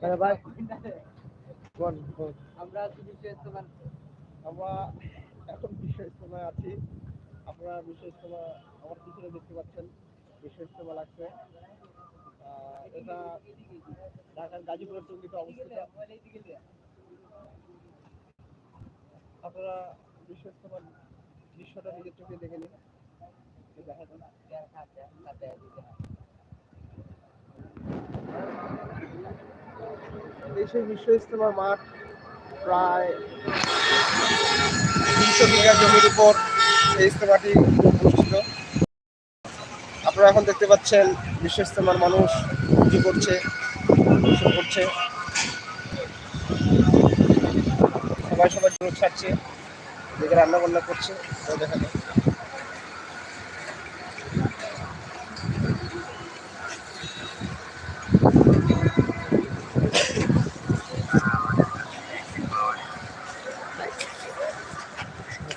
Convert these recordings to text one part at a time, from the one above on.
হ্যাঁ ভাই। কোন আমরা বিশ্ব ইস্তেমা আমরা এখন বিশ্ব ইস্তমা আছি। আপনারা বিশ্ব ইস্তমা আমার পিছনে দেখতে পাচ্ছেন বিশ্ব ইস্তমা লাগছে এটা ঢাকার গাজীপুরের চৌকিতে অবস্থিত। আপনারা বিশ্ব ইস্তমার দৃশ্যটা নিজের চোখে দেখে নিন। দেখা যান। দেশের বিশ্ব ইস্তমার মাঠ প্রায় তিনশো বিঘা জমির উপর এই ইস্তমাটি অনুষ্ঠিত আপনারা এখন দেখতে পাচ্ছেন বিশ্ব ইস্তমার মানুষ পুজো করছে করছে। সবাই সবার জন্য ছাড়ছে দেখে রান্না বান্না করছে। দেখা যায়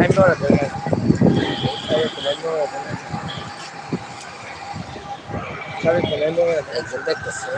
I'm not a winner. Sabe que no me entiende que sí.